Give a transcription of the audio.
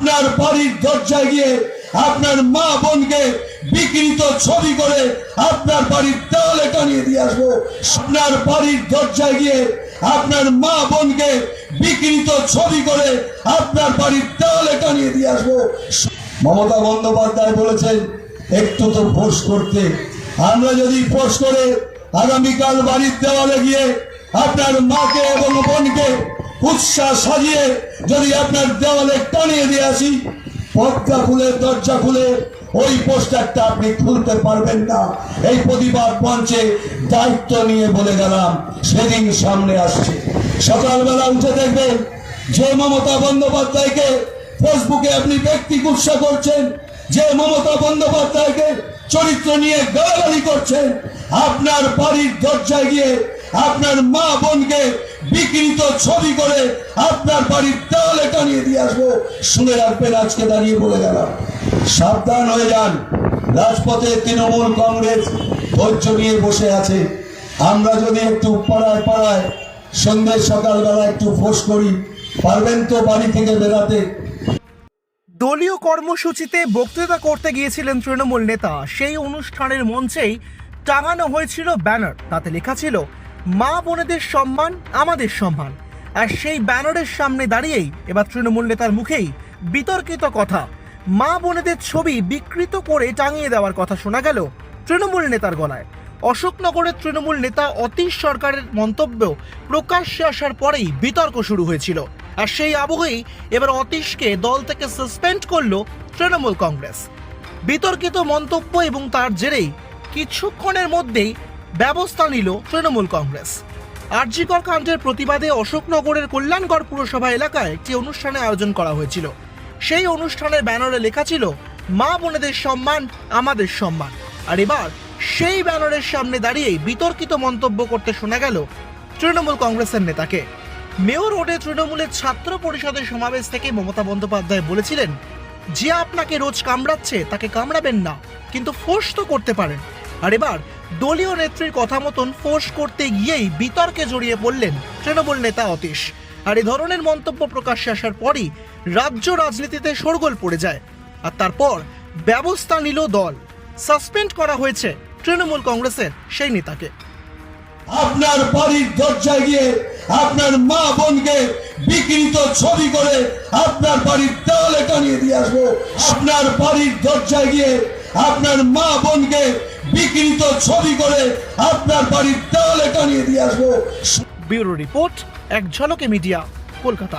আপনার বাড়ির দরজায় গিয়ে আপনার মা বোনকে বিকৃত ছবি করে আপনার বাড়ির দেওয়ালে টানিয়ে দিয়ে আসব। আপনার বাড়ির দরজায় গিয়ে আপনার মা বোনকে বিকৃত ছবি করে আপনার বাড়ির দেওয়ালে টানিয়ে দিয়ে আসব। মমতা বন্দ্যোপাধ্যায় বলেছেন, একটু তো পোষ করতে। আমরা যদি পোষ করে, আগামীকাল বাড়ির দেওয়ালে গিয়ে আপনার মাকে এবং বোনকে উৎসাহ সাজিয়ে যদি আপনার দেওয়ালে টানিয়ে দিয়ে আসি, পর্দা খুলে, দরজা খুলে, ওই পোস্টারটা আপনি খুলতে পারবেন না। এই প্রতিবাদ মঞ্চে দায়িত্ব নিয়ে বলে গেলাম, সেদিন সামনে আসছে। সকালবেলা উঠে দেখবেন যে মমতা বন্দ্যোপাধ্যায়কে ফেসবুকে আপনি ব্যক্তি গুৎসা করছেন, যে মমতা বন্দ্যোপাধ্যায়কে চরিত্র নিয়ে গালাগালি করছেন, আপনার বাড়ির দরজায় গিয়ে আপনার মা বোনকে বিকৃত ছবি করে আপনার বাড়ির দেওয়ালে টানিয়ে দিয়ে আসব। শুনে রাখবেন, আজকে দাঁড়িয়ে বলে গেলাম। সাবধান হয়ে যান। রাজপথে তৃণমূল কংগ্রেস ধৈর্য নিয়ে বসে আছে। আমরা যদি একটু পাড়ায় পাড়ায় সন্ধ্যে সকালবেলা একটু ফোর্স করি, পারবেন তো বাড়ি থেকে বেরাতে? দলীয় কর্মসূচিতে বক্তৃতা করতে গিয়েছিলেন তৃণমূল নেতা। সেই অনুষ্ঠানের মঞ্চেই টাঙানো হয়েছিল ব্যানার। তাতে লেখা ছিল মা বোনেদের সম্মান, আমাদের সম্মান। আর সেই ব্যানারের সামনে দাঁড়িয়েই, এবার তৃণমূল নেতার মুখেই বিতর্কিত কথা। মা বোনেদের ছবি বিকৃত করে টাঙিয়ে দেওয়ার কথা শোনা গেল তৃণমূল নেতার গলায়। অশোকনগরের তৃণমূল নেতা অতীশ সরকারের মন্তব্য প্রকাশ্যে আসার পরেই বিতর্ক শুরু হয়েছিল। আর সেই আবহেই এবার অতীশকে দল থেকে সাসপেন্ড করল তৃণমূল কংগ্রেস। বিতর্কিত মন্তব্য এবং তার জেরেই কিছুক্ষণের মধ্যেই ব্যবস্থা নিল তৃণমূল কংগ্রেস। আরজিকর কাণ্ডের প্রতিবাদে অশোকনগরের কল্যাণগড় পুরসভা এলাকায় একটি অনুষ্ঠানের আয়োজন করা হয়েছিল। সেই অনুষ্ঠানের ব্যানারে লেখা ছিল, মা বোনেদের সম্মান, আমাদের সম্মান। আর এবার সেই ব্যানারের সামনে দাঁড়িয়েই বিতর্কিত মন্তব্য করতে শোনা গেল তৃণমূল কংগ্রেসের নেতাকে। মেয়র রোডে তৃণমূলের ছাত্র পরিষদের সমাবেশ থেকে মমতা বন্দ্যোপাধ্যায় বলেছিলেন, যে আপনাকে রোজ কামড়াচ্ছে, তাকে কামড়াবেন না, কিন্তু ফোর্স তো করতে পারেন। আর এবার দলীয় নেত্রীর কথা মতন ফোর্স করতে গিয়েই বিতর্কে জড়িয়ে পড়লেন তৃণমূল নেতা অতীশ। আর এ ধরনের মন্তব্য প্রকাশ্যে আসার পরই রাজ্য রাজনীতিতে শোরগোল পড়ে যায়। আর তারপর ব্যবস্থা নিল দল। সাসপেন্ড করা হয়েছে তৃণমূল কংগ্রেসের সেই নেতাকে। আপনার বাড়ির দরজায় গিয়ে আপনার মা বোনকে বিকৃত ছবি করে আপনার বাড়ির দেওয়ালে টানিয়ে দিয়ে আসব। আপনার বাড়ির দরজায় গিয়ে আপনার মা বোনকে বিকৃত ছবি করে আপনার বাড়ির দেওয়ালে টানিয়ে দিয়ে আসব। ব্যুরো রিপোর্ট, এক ঝলকে মিডিয়া, কলকাতা।